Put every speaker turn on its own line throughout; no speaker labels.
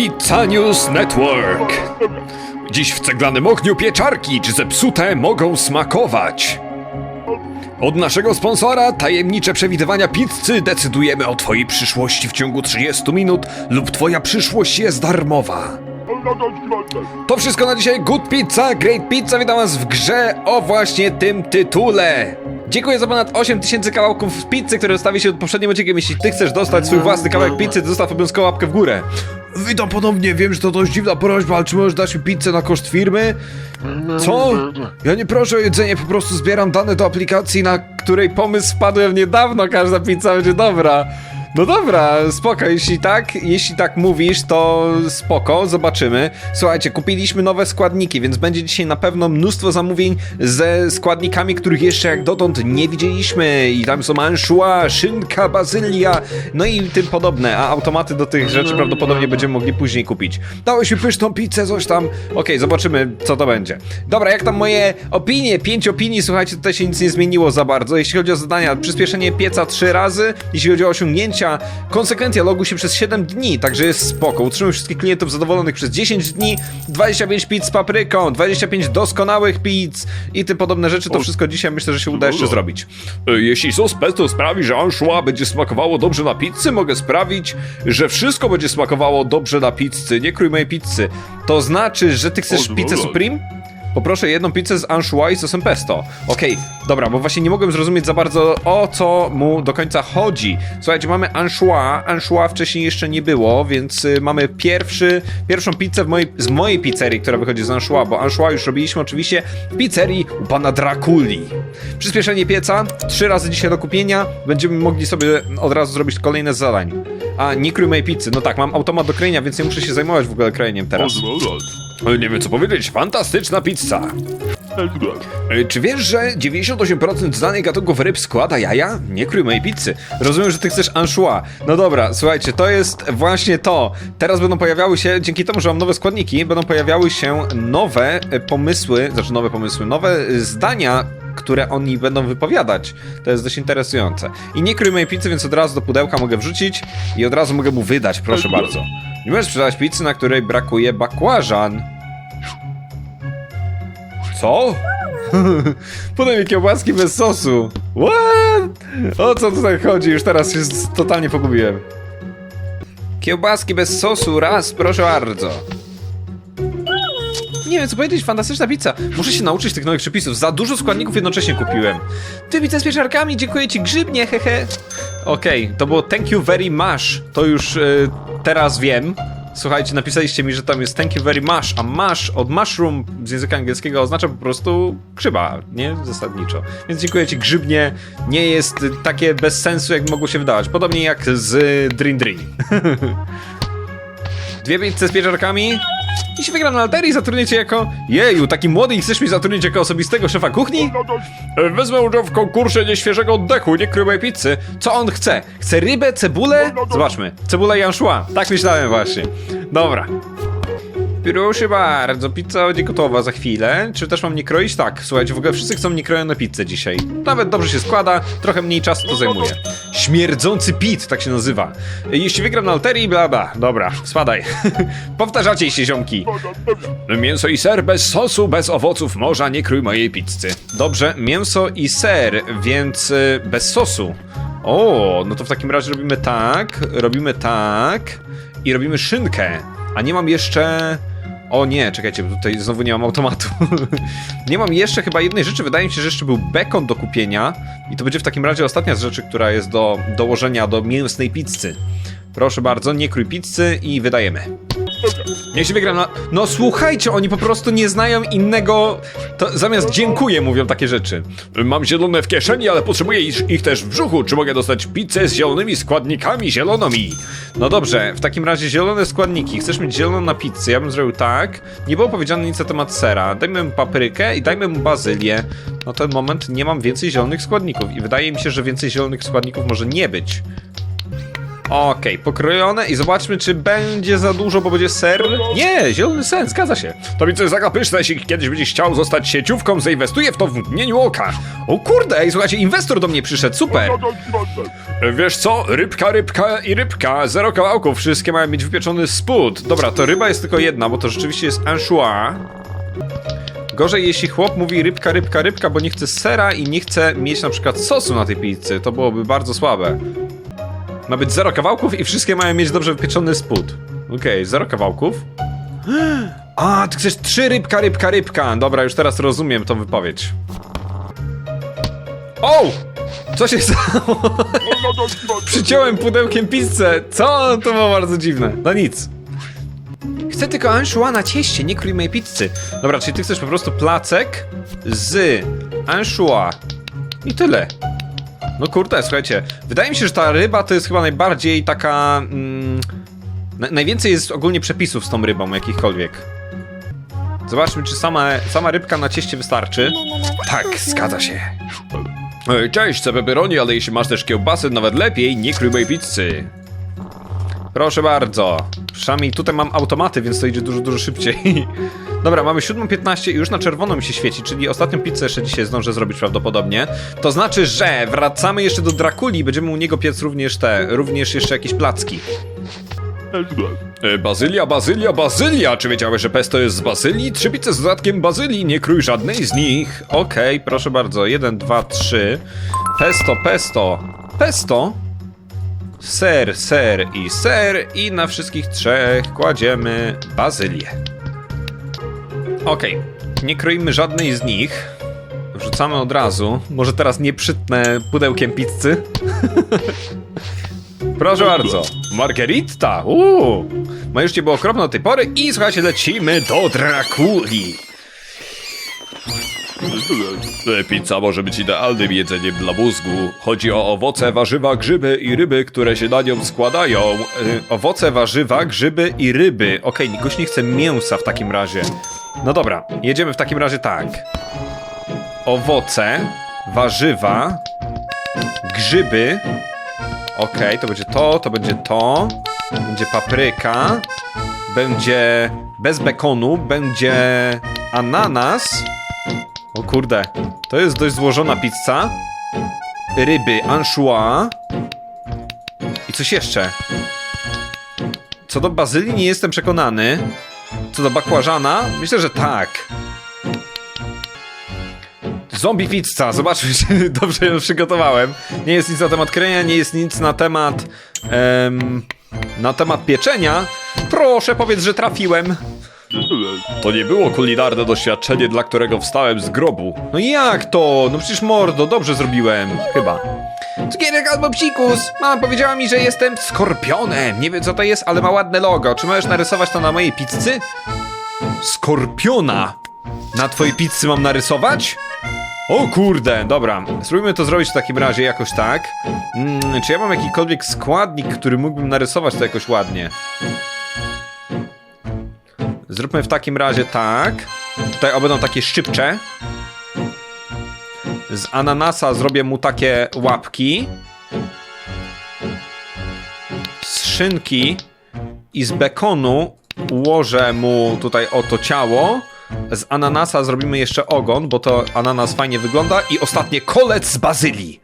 Pizza News Network. Dziś w ceglanym ogniu pieczarki, czy zepsute mogą smakować. Od naszego sponsora tajemnicze przewidywania pizzy decydujemy o twojej przyszłości w ciągu 30 minut lub twoja przyszłość jest darmowa. To wszystko na dzisiaj. Good Pizza, Great Pizza. Witam was w grze o właśnie tym tytule. Dziękuję za ponad 8000 kawałków pizzy, które zostawi się poprzednim odcinkiem. Jeśli ty chcesz dostać swój własny kawałek pizzy, to zostaw obowiązkowo łapkę w górę. Witam ponownie, wiem, że to dość dziwna prośba, ale czy możesz dać mi pizzę na koszt firmy? Co? Ja nie proszę o jedzenie, po prostu zbieram dane do aplikacji, na której pomysł wpadłem niedawno, każda pizza będzie dobra. No dobra, spoko, jeśli tak, jeśli tak mówisz, to spoko, zobaczymy. Słuchajcie, kupiliśmy nowe składniki, więc będzie dzisiaj na pewno mnóstwo zamówień ze składnikami, których jeszcze jak dotąd nie widzieliśmy. I tam są anchois, szynka, bazylia, no i tym podobne, a automaty do tych rzeczy prawdopodobnie będziemy mogli później kupić. Dałeś mi pyszną pizzę, coś tam. Okej, zobaczymy, co to będzie. Dobra, jak tam moje opinie? Pięć opinii, słuchajcie, tutaj się nic nie zmieniło za bardzo. Jeśli chodzi o zadania, przyspieszenie pieca trzy razy, jeśli chodzi o konsekwencja logu się przez 7 dni, także jest spoko. Utrzymuję wszystkich klientów zadowolonych przez 10 dni, 25 pizz z papryką, 25 doskonałych pizz i tym podobne rzeczy. To wszystko dzisiaj myślę, że się uda jeszcze zrobić. E, Jeśli sos pesto sprawi, że anchois będzie smakowało dobrze na pizzy, mogę sprawić, że wszystko będzie smakowało dobrze na pizzy. Nie krój mojej pizzy. To znaczy, że ty chcesz pizzę Supreme? Poproszę jedną pizzę z anchois i sosem pesto. Okej, dobra, bo właśnie nie mogłem zrozumieć za bardzo o co mu do końca chodzi. Słuchajcie, mamy anchois. Anchois wcześniej jeszcze nie było, więc y, mamy pierwszy, pierwszą pizzę w mojej, z mojej pizzerii, która wychodzi z anchois, bo anchois już robiliśmy oczywiście w pizzerii u pana Drakuli. Przyspieszenie pieca, trzy razy dzisiaj do kupienia. Będziemy mogli sobie od razu zrobić kolejne zadań. A, nie krój mojej pizzy. No tak, mam automat do krojenia, więc nie muszę się zajmować w ogóle krojeniem teraz. Nie wiem co powiedzieć, fantastyczna pizza. E, Czy wiesz, że 98% znanych gatunków ryb składa jaja? Nie krój mojej pizzy. Rozumiem, że ty chcesz anchois. No dobra, słuchajcie, to jest właśnie to. Teraz będą pojawiały się, dzięki temu, że mam nowe składniki, będą pojawiały się nowe e, pomysły, znaczy nowe pomysły, nowe e, zdania, które oni będą wypowiadać. To jest dość interesujące. I nie krój mojej pizzy, więc od razu do pudełka mogę wrzucić i od razu mogę mu wydać, proszę bardzo. Nie możesz sprzedać pizzy, na której brakuje bakłażan. Co? Podaj mi kiełbaski bez sosu. What? O co tutaj chodzi? Już teraz się totalnie pogubiłem. Kiełbaski bez sosu, raz, proszę bardzo. Nie wiem co powiedzieć, fantastyczna pizza. Muszę się nauczyć tych nowych przepisów. Za dużo składników jednocześnie kupiłem. Ty pizzę z pieczarkami, dziękuję ci grzybnie, hehe. Okej, to było thank you very much. To już y, teraz wiem. Słuchajcie, napisaliście mi, że tam jest thank you very much, a mush od mushroom z języka angielskiego oznacza po prostu grzyba, nie? Zasadniczo. Więc dziękuję ci grzybnie. Nie jest takie bez sensu, jak mogło się wydawać. Podobnie jak z Dream Dream. Dwie pizze z pieczarkami. Jeśli wygram na alterii, zatrudnię cię jako... Jeju, taki młody i chcesz mi zatrudnić jako osobistego szefa kuchni? E, Wezmę udział w konkursie nieświeżego oddechu, nie krymej pizzy. Co on chce? Chce rybę, cebulę? Zobaczmy. Cebula i anchois. Tak myślałem właśnie. Dobra. Proszę bardzo, pizza będzie gotowa za chwilę. Czy też mam nie kroić? Tak, słuchajcie, w ogóle wszyscy chcą mnie krojone pizzę dzisiaj. Nawet dobrze się składa, trochę mniej czasu to zajmuje. Śmierdzący pit, tak się nazywa. Jeśli wygram na alterii, bla bla. Dobra, spadaj. Powtarzacie się, ziomki. Mięso i ser bez sosu, bez owoców morza, nie krój mojej pizzy. Dobrze, mięso i ser, więc y, bez sosu. O, no to w takim razie robimy tak, robimy tak i robimy szynkę. A nie mam jeszcze... O nie, czekajcie, tutaj znowu nie mam automatu. nie mam jeszcze chyba jednej rzeczy, wydaje mi się, że jeszcze był bekon do kupienia i to będzie w takim razie ostatnia z rzeczy, która jest do dołożenia do mięsnej pizzy. Proszę bardzo, nie krój pizzy i wydajemy. Niech się wygra na... No słuchajcie, oni po prostu nie znają innego... To zamiast dziękuję mówią takie rzeczy. Mam zielone w kieszeni, ale potrzebuję ich, ich też w brzuchu. Czy mogę dostać pizzę z zielonymi składnikami zielonymi? No dobrze, w takim razie zielone składniki. Chcesz mieć zieloną na pizzę? Ja bym zrobił tak. Nie było powiedziane nic na temat sera. Dajmy mu paprykę i dajmy mu bazylię. Na ten moment nie mam więcej zielonych składników i wydaje mi się, że więcej zielonych składników może nie być. Okej, pokrojone i zobaczmy, czy będzie za dużo, bo będzie ser. Nie, zielony sen, zgadza się. To jest taka pyszna, jeśli kiedyś będziesz chciał zostać sieciówką, zainwestuję w to w mgnieniu oka. O kurde, ej, słuchajcie, inwestor do mnie przyszedł, super. Wiesz co, rybka, rybka i rybka, zero kawałków, wszystkie mają mieć wypieczony spód. Dobra, to ryba jest tylko jedna, bo to rzeczywiście jest anchois. Gorzej, jeśli chłop mówi rybka, rybka, rybka, bo nie chce sera i nie chce mieć na przykład sosu na tej pizzy. To byłoby bardzo słabe. Ma być zero kawałków i wszystkie mają mieć dobrze wypieczony spód. Okej, zero kawałków. A, ty chcesz trzy rybka, rybka, rybka. Dobra, już teraz rozumiem tą wypowiedź. O! Co się stało? Przyciąłem pudełkiem pizzę. Co? To było bardzo dziwne. No nic. Chcę tylko anchois na cieście, nie krój mojej pizzy. Dobra, czyli ty chcesz po prostu placek z anchois. I tyle. No kurde, słuchajcie, wydaje mi się, że ta ryba to jest chyba najbardziej taka... Mm, na, najwięcej jest ogólnie przepisów z tą rybą, jakichkolwiek. Zobaczmy, czy sama, sama rybka na cieście wystarczy. Tak, zgadza się. Cześć, chcę pepperoni, ale jeśli masz też kiełbasy, nawet lepiej, nie krój mojej pizzy. Proszę bardzo. Przynajmniej tutaj mam automaty, więc to idzie dużo, dużo szybciej. Dobra, mamy 7.15 i już na czerwono mi się świeci, czyli ostatnią pizzę jeszcze dzisiaj zdążę zrobić prawdopodobnie. To znaczy, że wracamy jeszcze do Drakuli i będziemy u niego piec również te, również jeszcze jakieś placki. E, Bazylia, bazylia, bazylia! Czy wiedziałeś, że pesto jest z bazylii? Trzy pizze z dodatkiem bazylii, nie krój żadnej z nich. Okej, proszę bardzo. Jeden, dwa, trzy. Pesto, pesto, pesto. Ser, ser i ser i na wszystkich trzech kładziemy bazylię. Okej, nie kroimy żadnej z nich. Wrzucamy od razu. Może teraz nie przytnę pudełkiem pizzy. Proszę bardzo. Margherita! Uuu! Ma już cię było okropno do tej pory i słuchajcie, lecimy do Drakuli. Pizza może być idealnym jedzeniem dla mózgu. Chodzi o owoce, warzywa, grzyby i ryby, które się na nią składają. E, owoce, warzywa, grzyby i ryby. Okej, gość nie chce mięsa w takim razie. No dobra, jedziemy w takim razie tak. Owoce, warzywa, grzyby. Okej, to będzie to, to będzie to. Będzie papryka. Będzie bez bekonu, będzie ananas. O kurde, to jest dość złożona pizza. Ryby, anchois. I coś jeszcze. Co do bazylii nie jestem przekonany. Co do bakłażana, myślę, że tak. Zombie pizza, zobaczmy, czy dobrze ją przygotowałem. Nie jest nic na temat krenia, nie jest nic na temat... em, na temat pieczenia. Proszę, powiedz, że trafiłem. To nie było kulinarne doświadczenie, dla którego wstałem z grobu. No jak to? No przecież mordo, dobrze zrobiłem. Chyba. Cukierek albo psikus. Mama powiedziała mi, że jestem skorpionem. Nie wiem co to jest, ale ma ładne logo. Czy możesz narysować to na mojej pizzy? Skorpiona. Na twojej pizzy mam narysować? O kurde, dobra. Spróbujmy to zrobić w takim razie jakoś tak. Mm, czy ja mam jakikolwiek składnik, który mógłbym narysować to jakoś ładnie? Zróbmy w takim razie tak. Tutaj będą takie szczypcze. Z ananasa zrobię mu takie łapki. Z szynki i z bekonu ułożę mu tutaj oto ciało. Z ananasa zrobimy jeszcze ogon, bo to ananas fajnie wygląda. I ostatnie kolec z bazylii.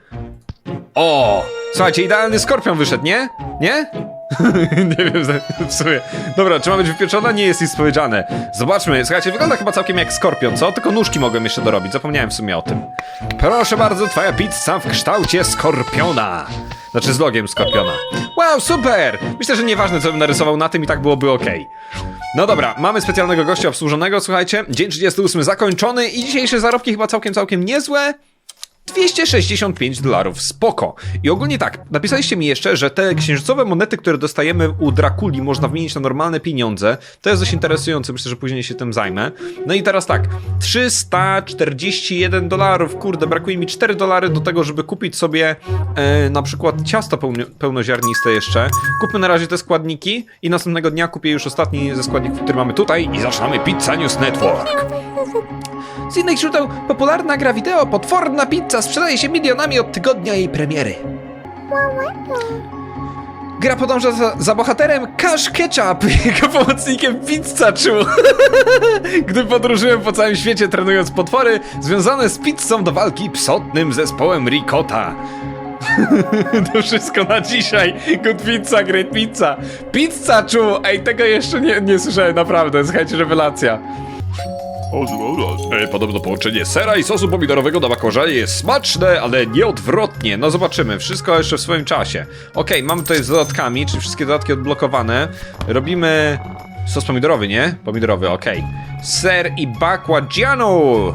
O! Słuchajcie, idealny skorpion wyszedł, nie? Nie? nie wiem, w sumie. Dobra, czy ma być wypieczona? Nie jest nic powiedziane. Zobaczmy, słuchajcie, wygląda chyba całkiem jak skorpion, co? Tylko nóżki mogłem jeszcze dorobić, zapomniałem w sumie o tym. Proszę bardzo, twoja pizza w kształcie skorpiona. Znaczy z logiem skorpiona. Wow, super! Myślę, że nieważne, co bym narysował na tym i tak byłoby ok. No dobra, mamy specjalnego gościa obsłużonego, słuchajcie. Dzień 38 zakończony i dzisiejsze zarobki chyba całkiem, całkiem niezłe. 265 dolarów, spoko. I ogólnie tak, napisaliście mi jeszcze, że te księżycowe monety, które dostajemy u Drakuli, można wymienić na normalne pieniądze. To jest dość interesujące, myślę, że później się tym zajmę. No i teraz tak, 341 dolarów, kurde, brakuje mi 4 dolary do tego, żeby kupić sobie e, na przykład ciasto pełno, pełnoziarniste jeszcze. Kupmy na razie te składniki i następnego dnia kupię już ostatni ze składników, który mamy tutaj i zaczynamy Pizza News Network. Z innych źródeł popularna gra wideo Potworna Pizza sprzedaje się milionami od tygodnia jej premiery. Gra podąża za, za bohaterem Cash Ketchup, jego pomocnikiem Pizzaczu. Gdy podróżują po całym świecie trenując potwory związane z pizzą do walki psotnym zespołem Ricotta. To wszystko na dzisiaj. Good pizza, great pizza. Pizza czu! Ej, tego jeszcze nie, nie słyszałem, naprawdę. Słuchajcie, rewelacja. E, Podobno połączenie sera i sosu pomidorowego na bakłażanie jest smaczne, ale nieodwrotnie. No zobaczymy, wszystko jeszcze w swoim czasie. Okej, mamy tutaj z dodatkami, czyli wszystkie dodatki odblokowane. Robimy sos pomidorowy, nie? Pomidorowy, okej. Ser i bakładzianu!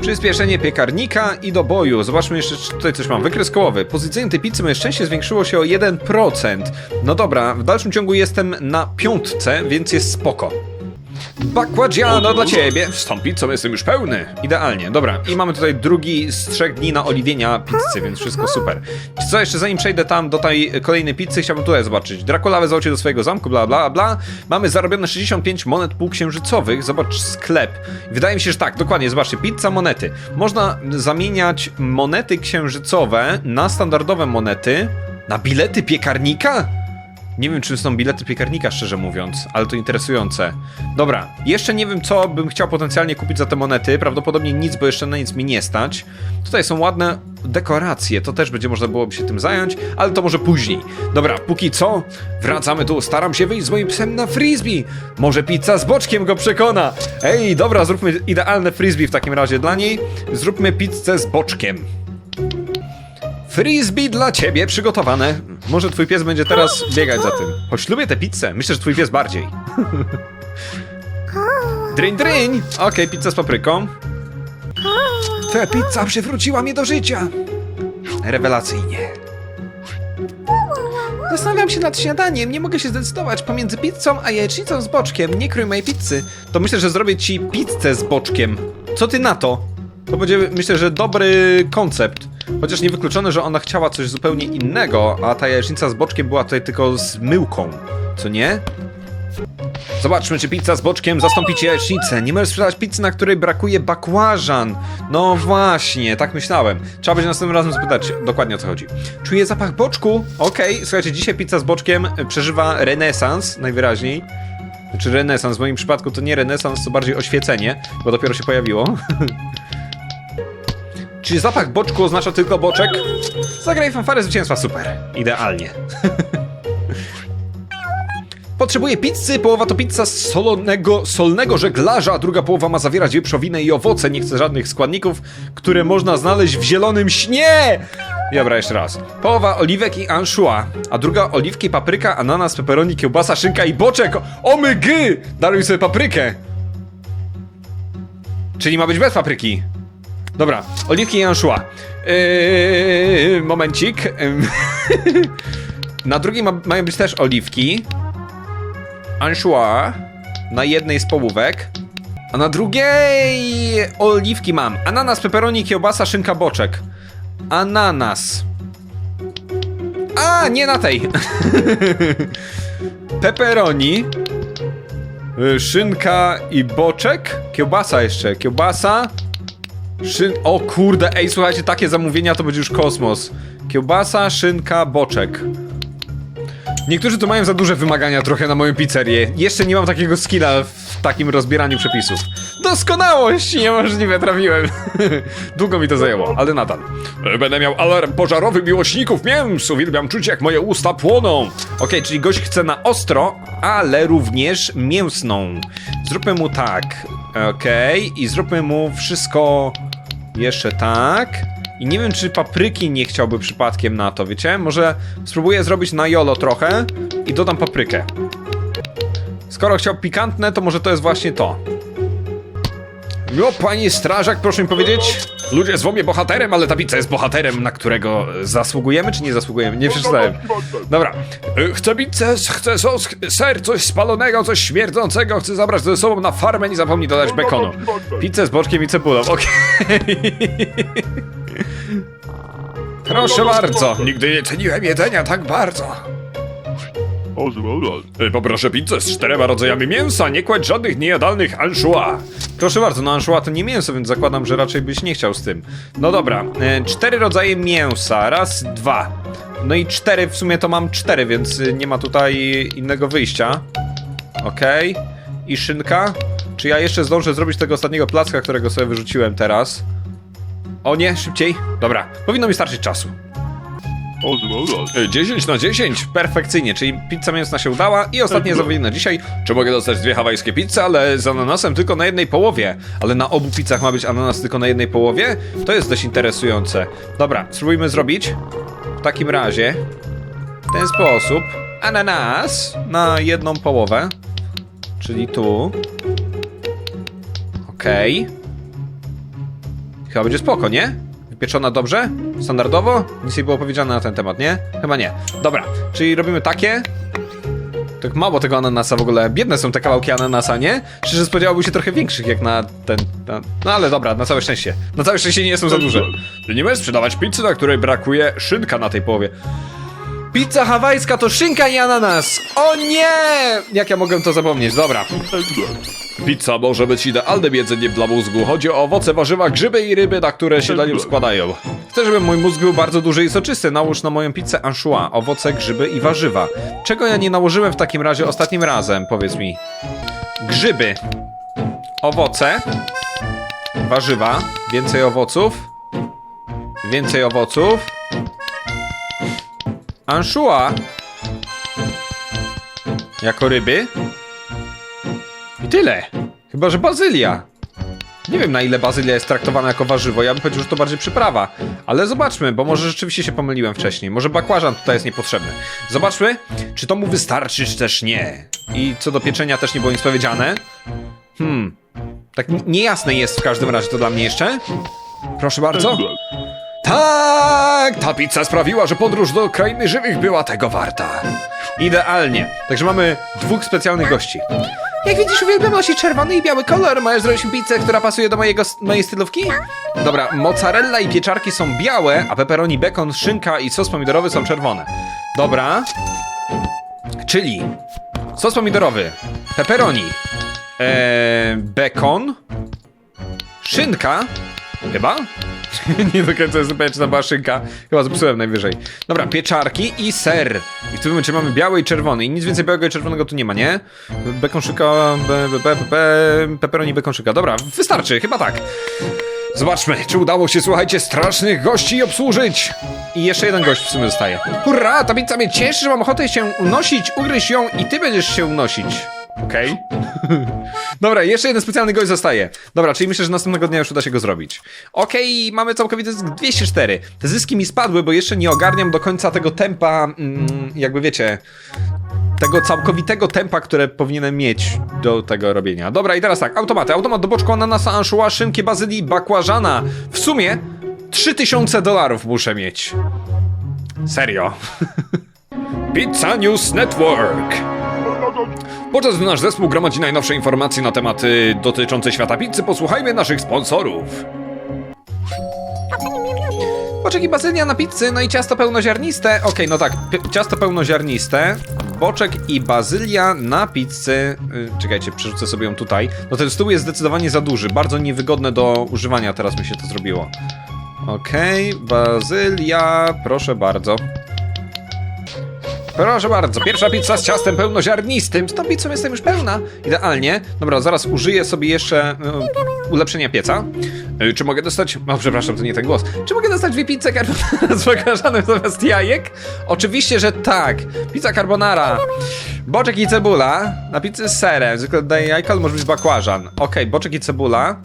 Przyspieszenie piekarnika i do boju. Zobaczmy jeszcze, czy tutaj coś mam. Wykres kołowy. Pozycyjne tej pizzy moje szczęście zwiększyło się o 1%. No dobra, w dalszym ciągu jestem na piątce, więc jest spoko. Bakładziano dla ciebie! Tą pizzą jestem już pełny. Idealnie, dobra. I mamy tutaj drugi z trzech dni na oliwienia pizzy, więc wszystko super. Co jeszcze, zanim przejdę tam do tej kolejnej pizzy, chciałbym tutaj zobaczyć. Dracula wezwał cię do swojego zamku, bla bla bla. Mamy zarobione 65 monet półksiężycowych. Zobacz sklep. Wydaje mi się, że tak, dokładnie, zobaczcie, pizza, monety. Można zamieniać monety księżycowe na standardowe monety, na bilety piekarnika? Nie wiem, czym są bilety piekarnika, szczerze mówiąc, ale to interesujące. Dobra, jeszcze nie wiem, co bym chciał potencjalnie kupić za te monety. Prawdopodobnie nic, bo jeszcze na nic mi nie stać. Tutaj są ładne dekoracje, to też będzie można byłoby się tym zająć, ale to może później. Dobra, póki co, wracamy tu. Staram się wyjść z moim psem na frisbee. Może pizza z boczkiem go przekona. Ej, dobra, zróbmy idealne frisbee w takim razie dla niej. Zróbmy pizzę z boczkiem. Frisbee dla ciebie przygotowane. Może twój pies będzie teraz biegać za tym. Choć lubię tę pizzę, myślę, że twój pies bardziej. Dryń, dryń! Okej, pizza z papryką. Twoja pizza przywróciła mnie do życia. Rewelacyjnie. Zastanawiam się nad śniadaniem, nie mogę się zdecydować pomiędzy pizzą a jajecznicą z boczkiem. Nie krój mojej pizzy. To myślę, że zrobię ci pizzę z boczkiem. Co ty na to? To będzie, myślę, że dobry koncept. Chociaż niewykluczone, że ona chciała coś zupełnie innego, a ta jajecznica z boczkiem była tutaj tylko z myłką. Co nie? Zobaczmy, czy pizza z boczkiem zastąpi ci jajecznicę. Nie możesz sprzedać pizzy, na której brakuje bakłażan. No właśnie, tak myślałem. Trzeba będzie następnym razem spytać dokładnie o co chodzi. Czuję zapach boczku. Okej, słuchajcie, dzisiaj pizza z boczkiem przeżywa renesans, najwyraźniej. Znaczy renesans, w moim przypadku to nie renesans, to bardziej oświecenie, bo dopiero się pojawiło. Czy zapach boczku oznacza tylko boczek? Zagraj fanfary zwycięstwa, super. Idealnie. Potrzebuję pizzy, połowa to pizza z solonego, solnego żeglarza, a druga połowa ma zawierać wieprzowinę i owoce. Nie chcę żadnych składników, które można znaleźć w zielonym śnie! Dobra, jeszcze raz. Połowa oliwek i anchois, a druga oliwki, papryka, ananas, peperoni, kiełbasa, szynka i boczek. Omygy! Daruj sobie paprykę. Czyli ma być bez papryki. Dobra, oliwki i anchois. Yy, momencik. Ym. Na drugiej ma, mają być też oliwki. Anchois. Na jednej z połówek. A na drugiej oliwki mam. Ananas, peperoni, kiełbasa, szynka, boczek. Ananas. A, nie na tej. Pepperoni. y, Szynka i boczek. Kiełbasa jeszcze. Kiełbasa. Szyn... O kurde, ej, słuchajcie, takie zamówienia to będzie już kosmos. Kiełbasa, szynka, boczek. Niektórzy tu mają za duże wymagania trochę na moją pizzerię. Jeszcze nie mam takiego skilla w takim rozbieraniu przepisów. Doskonałość! Niemożliwe, trafiłem. Długo mi to zajęło, ale nadal. Będę miał alarm pożarowy miłośników mięs. Uwielbiam czuć, jak moje usta płoną. Okej, czyli gość chce na ostro, ale również mięsną. Zróbmy mu tak. Okej, i zróbmy mu wszystko jeszcze tak. I nie wiem, czy papryki nie chciałby przypadkiem na to, wiecie? Może spróbuję zrobić na jolo trochę i dodam paprykę. Skoro chciał pikantne, to może to jest właśnie to. No, panie strażak, proszę mi powiedzieć. Ludzie zwą mnie bohaterem, ale ta pizza jest bohaterem, na którego zasługujemy, czy nie zasługujemy? Nie przeczytałem. Dobra. Y, Chcę pizzę, chcę sos, ser, coś spalonego, coś śmierdzącego. Chcę zabrać ze sobą na farmę, nie zapomnij dodać bekonu. Pizzę z boczkiem i cebulą, okej. Proszę bardzo. Nigdy nie ceniłem jedzenia tak bardzo. Poproszę pizzę z czterema rodzajami mięsa, nie kładź żadnych niejadalnych anchois. Proszę bardzo, no anchois to nie mięso, więc zakładam, że raczej byś nie chciał z tym. No dobra, e, cztery rodzaje mięsa, raz, dwa. No i cztery, w sumie to mam cztery, więc y, nie ma tutaj innego wyjścia. Okej. I szynka. Czy ja jeszcze zdążę zrobić tego ostatniego placka, którego sobie wyrzuciłem teraz? O nie, szybciej. Dobra, powinno mi starczyć czasu. 10 na 10, perfekcyjnie, czyli pizza mięsna się udała i ostatnie zamówienie na dzisiaj. Czy mogę dostać dwie hawajskie pizze, ale z ananasem tylko na jednej połowie? Ale na obu pizzach ma być ananas tylko na jednej połowie? To jest dość interesujące. Dobra, spróbujmy zrobić. W takim razie, w ten sposób, ananas na jedną połowę, czyli tu. Okej. Chyba będzie spoko, nie? Wypieczona dobrze? Standardowo? Nic nie było powiedziane na ten temat, nie? Chyba nie. Dobra, czyli robimy takie. Tak mało tego ananasa w ogóle. Biedne są te kawałki ananasa, nie? Szczerze spodziewałbym się trochę większych jak na ten... Na... No ale dobra, na całe szczęście. Na całe szczęście nie są za duże. Ty nie możesz sprzedawać pizzy, na której brakuje szynka na tej połowie. Pizza hawajska to szynka i ananas! O nie! Jak ja mogę to zapomnieć? Dobra. Pizza może być idealnym jedzeniem dla mózgu. Chodzi o owoce, warzywa, grzyby i ryby, na które się na nim składają. Chcę, żeby mój mózg był bardzo duży i soczysty. Nałóż na moją pizzę anchois, owoce, grzyby i warzywa. Czego ja nie nałożyłem w takim razie ostatnim razem, powiedz mi? Grzyby, owoce, warzywa, więcej owoców, więcej owoców, anchois jako ryby i tyle. Chyba, że bazylia. Nie wiem na ile bazylia jest traktowana jako warzywo, ja bym powiedział, że to bardziej przyprawa. Ale zobaczmy, bo może rzeczywiście się pomyliłem wcześniej. Może bakłażan tutaj jest niepotrzebny. Zobaczmy, czy to mu wystarczy, czy też nie. I co do pieczenia też nie było nic powiedziane. Hmm. Tak niejasne jest w każdym razie to dla mnie jeszcze. Proszę bardzo. Tak! Ta pizza sprawiła, że podróż do krainy żywych była tego warta. Idealnie. Także mamy dwóch specjalnych gości. Jak widzisz, uwielbiam nosić czerwony i biały kolor. Możesz zrobić pizzę, która pasuje do mojego, mojej stylówki? Dobra, mozzarella i pieczarki są białe, a pepperoni, bekon, szynka i sos pomidorowy są czerwone. Dobra. Czyli sos pomidorowy, pepperoni, ee, bekon, szynka, chyba? nie do końca jestem pewien, czy tam była szynka. Chyba zepsułem najwyżej. Dobra, pieczarki i ser. I w tym momencie mamy biały i czerwony. I nic więcej białego i czerwonego tu nie ma, nie? Bekon szyka, be, be, be, be, pepperoni bekon szyka. Dobra, wystarczy, chyba tak. Zobaczmy, czy udało się, słuchajcie, strasznych gości obsłużyć. I jeszcze jeden gość w sumie zostaje. Hurra, ta pizza mnie cieszy, że mam ochotę się unosić, ugryź ją i ty będziesz się unosić. Okej. Dobra, jeszcze jeden specjalny gość zostaje. Dobra, czyli myślę, że następnego dnia już uda się go zrobić. Okej, mamy całkowity zysk 204. Te zyski mi spadły, bo jeszcze nie ogarniam do końca tego tempa, mm, jakby wiecie, tego całkowitego tempa, które powinienem mieć do tego robienia. Dobra, i teraz tak, automaty. Automat do boczku ananasa, anchois, szynki, bazylii, bakłażana. W sumie 3000 dolarów muszę mieć. Serio. Pizza News Network. Podczas gdy nasz zespół gromadzi najnowsze informacje na tematy dotyczące świata pizzy, posłuchajmy naszych sponsorów. Boczek i bazylia na pizzy, no i ciasto pełnoziarniste. Okej, no tak, ciasto pełnoziarniste, boczek i bazylia na pizzy. Yy, czekajcie, przerzucę sobie ją tutaj. No ten stół jest zdecydowanie za duży, bardzo niewygodne do używania, teraz mi się to zrobiło. Okej, bazylia, proszę bardzo. Proszę bardzo, pierwsza pizza z ciastem pełnoziarnistym. Z tą pizzą jestem już pełna. Idealnie. Dobra, zaraz użyję sobie jeszcze e, ulepszenia pieca. E, czy mogę dostać... O, przepraszam, to nie ten głos. Czy mogę dostać dwie pizze carbonara z bakażanem zamiast jajek? Oczywiście, że tak. Pizza carbonara. Boczek i cebula. Na pizzę z serem. Zwykle daję jajko, ale może być bakłażan. Okej, boczek i cebula.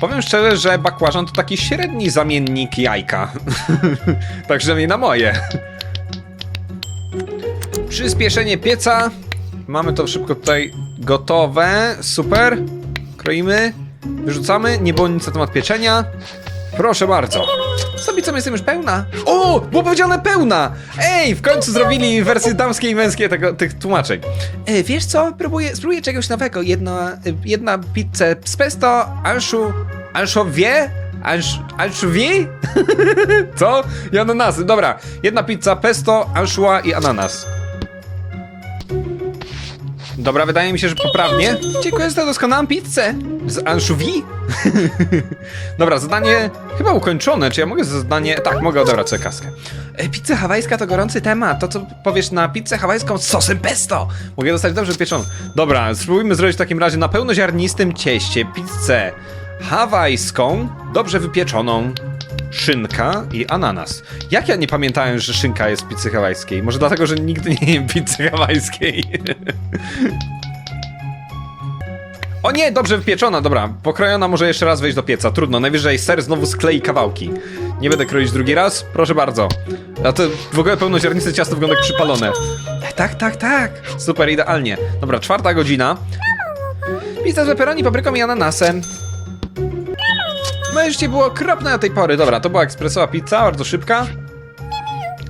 Powiem szczerze, że bakłażan to taki średni zamiennik jajka. Także nie na moje. Przyspieszenie pieca. Mamy to szybko tutaj gotowe. Super. Kroimy. Wyrzucamy. Nie było nic na temat pieczenia. Proszę bardzo. Sobie co jestem już pełna. O! Było powiedziane pełna! Ej, w końcu zrobili wersje damskie i męskie tego, tych tłumaczeń. E, wiesz co? Próbuję, spróbuję czegoś nowego. Jedna, jedna pizza z pesto, anszu, anszowie? Ansz, anszowie? co? I ananasy. Dobra. Jedna pizza pesto, anchois i ananas. Dobra, wydaje mi się, że poprawnie. Dziękuję za doskonałą pizzę. Z anchovy? Dobra, zadanie chyba ukończone. Czy ja mogę zadanie... Tak, mogę odebrać sobie kaskę. E, pizza hawajska to gorący temat. To, co powiesz na pizzę hawajską z sosem pesto. Mogę dostać dobrze pieczoną. Dobra, spróbujmy zrobić w takim razie na pełnoziarnistym cieście pizzę hawajską, dobrze wypieczoną, szynka i ananas. Jak ja nie pamiętałem, że szynka jest pizzy hawajskiej? Może dlatego, że nigdy nie jem pizzy hawajskiej. O nie, dobrze wypieczona, dobra. Pokrojona może jeszcze raz wejść do pieca. Trudno, najwyżej ser znowu sklei kawałki. Nie będę kroić drugi raz, proszę bardzo. A to w ogóle pełnoziarniste ciasto wygląda jak przypalone. Tak, tak, tak. Super, idealnie. Dobra, czwarta godzina. Pizza z pepperoni, papryką i ananasem. Moje było okropne do tej pory. Dobra, to była ekspresowa pizza, bardzo szybka.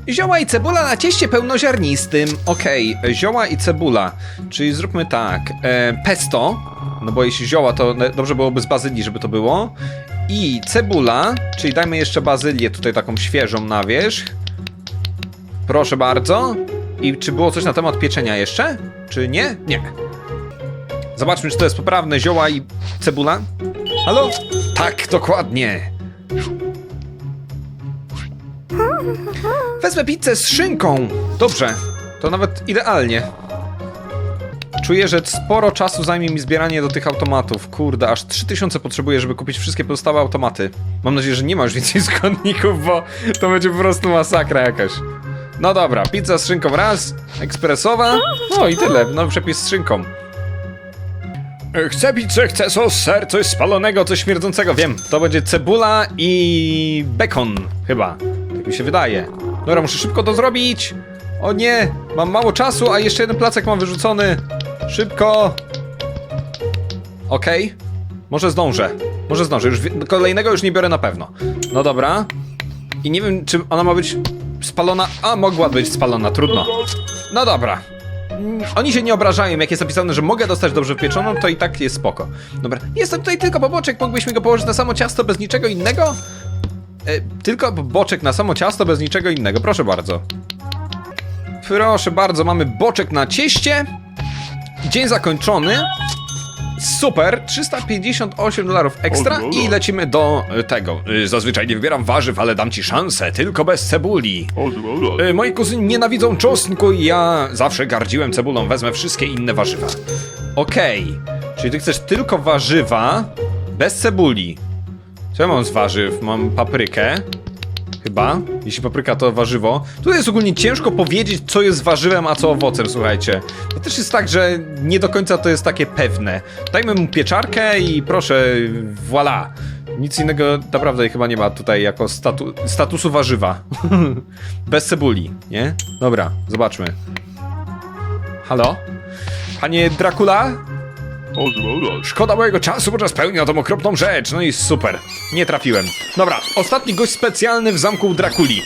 Zioła i cebula na cieście pełnoziarnistym. Okej, zioła i cebula. Czyli zróbmy tak. E, pesto, no bo jeśli zioła, to dobrze byłoby z bazylii, żeby to było. I cebula, czyli dajmy jeszcze bazylię tutaj taką świeżą na wierzch. Proszę bardzo. I czy było coś na temat pieczenia jeszcze? Czy nie? Nie. Zobaczmy, czy to jest poprawne. Zioła i cebula. Halo? Tak, dokładnie. Wezmę pizzę z szynką. Dobrze, to nawet idealnie. Czuję, że sporo czasu zajmie mi zbieranie do tych automatów. Kurde, aż 3000 potrzebuję, żeby kupić wszystkie pozostałe automaty. Mam nadzieję, że nie ma więcej składników, bo to będzie po prostu masakra jakaś. No dobra, pizza z szynką raz, ekspresowa, no i tyle, nowy przepis z szynką. E, Chcę pizzę, chcę sos, ser, coś spalonego, coś śmierdzącego, wiem. To będzie cebula i bekon, chyba. Tak mi się wydaje. Dobra, muszę szybko to zrobić. O nie, mam mało czasu, a jeszcze jeden placek mam wyrzucony. Szybko. Okej. Może zdążę. Może zdążę. Już kolejnego już nie biorę na pewno. No dobra. I nie wiem, czy ona ma być spalona. A, mogła być spalona, trudno. No dobra. Oni się nie obrażają, jak jest napisane, że mogę dostać dobrze pieczoną, to i tak jest spoko. Dobra, jest tutaj tylko boboczek, mógłbyś mi go położyć na samo ciasto bez niczego innego? E, tylko boczek na samo ciasto bez niczego innego, proszę bardzo. Proszę bardzo, mamy boczek na cieście. Dzień zakończony. Super, 358 dolarów ekstra i lecimy do e, tego. E, Zazwyczaj nie wybieram warzyw, ale dam ci szansę, tylko bez cebuli. E, Moi kuzyni nienawidzą czosnku i ja zawsze gardziłem cebulą, wezmę wszystkie inne warzywa. Okej, czyli ty chcesz tylko warzywa bez cebuli. Co ja mam z warzyw? Mam paprykę. Chyba, jeśli papryka to warzywo. Tu jest ogólnie ciężko powiedzieć, co jest warzywem, a co owocem, słuchajcie. To też jest tak, że nie do końca to jest takie pewne. Dajmy mu pieczarkę i proszę, voila. Nic innego naprawdę chyba nie ma tutaj jako statu statusu warzywa. Bez cebuli, nie? Dobra, zobaczmy. Halo? Panie Dracula? Szkoda mojego czasu, bo spełniał tą okropną rzecz. No i super. Nie trafiłem. Dobra, ostatni gość specjalny w zamku Drakuli.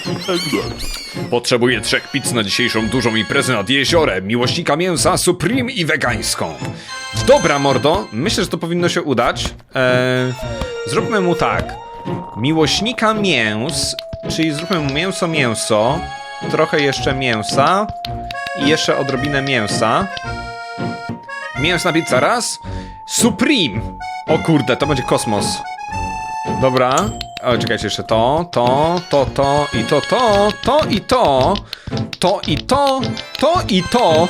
Potrzebuję trzech pizz na dzisiejszą dużą imprezę nad jeziorem. Miłośnika mięsa, supreme i wegańską. Dobra, mordo. Myślę, że to powinno się udać. Eee, zróbmy mu tak. Miłośnika mięs, czyli zróbmy mu mięso, mięso. Trochę jeszcze mięsa. I jeszcze odrobinę mięsa. Mięsna pizza raz. Supreme! O kurde, to będzie kosmos. Dobra. O, czekajcie, jeszcze to, to, to, to i to, to, to i to, to i to, to i to.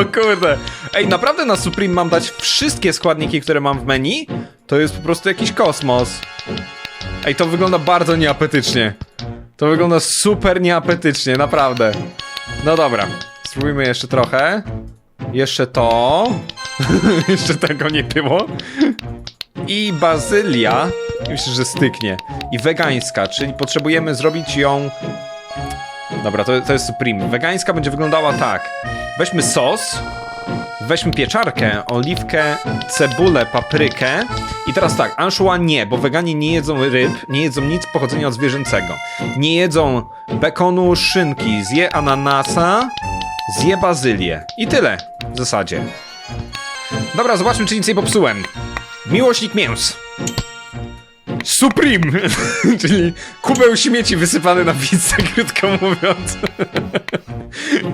o kurde. Ej, naprawdę na Supreme mam dać wszystkie składniki, które mam w menu? To jest po prostu jakiś kosmos. Ej, to wygląda bardzo nieapetycznie. To wygląda super nieapetycznie, naprawdę. No dobra, spróbujmy jeszcze trochę. Jeszcze to. jeszcze tego nie było. I bazylia. Myślę, że styknie. I wegańska, czyli potrzebujemy zrobić ją. Dobra, to, to jest Supreme. Wegańska będzie wyglądała tak. Weźmy sos. Weźmy pieczarkę, oliwkę, cebulę, paprykę. I teraz tak, anchois nie, bo weganie nie jedzą ryb, nie jedzą nic pochodzenia zwierzęcego. Nie jedzą bekonu, szynki, zje ananasa, zje bazylię. I tyle w zasadzie. Dobra, zobaczmy, czy nic nie popsułem. Miłośnik mięs. Supreme! Czyli kubeł śmieci wysypany na pizzę, krótko mówiąc.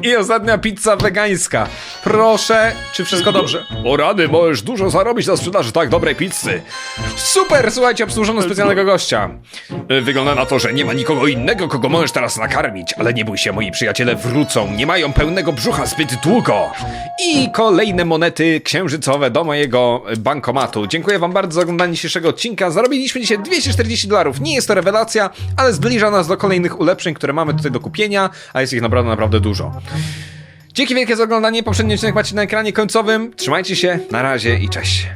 I ostatnia pizza wegańska. Proszę, czy wszystko dobrze?
O rady, możesz dużo zarobić na sprzedaży tak dobrej pizzy.
Super, słuchajcie, obsłużono specjalnego gościa.
Wygląda na to, że nie ma nikogo innego, kogo możesz teraz nakarmić, ale nie bój się, moi przyjaciele wrócą, nie mają pełnego brzucha zbyt długo.
I kolejne monety księżycowe do mojego bankomatu. Dziękuję wam bardzo za oglądanie dzisiejszego odcinka. Zarobiliśmy dzisiaj 240 dolarów. Nie jest to rewelacja, ale zbliża nas do kolejnych ulepszeń, które mamy tutaj do kupienia, a jest ich naprawdę, naprawdę dużo. Dzięki wielkie za oglądanie. Poprzedni odcinek macie na ekranie końcowym. Trzymajcie się, na razie i cześć.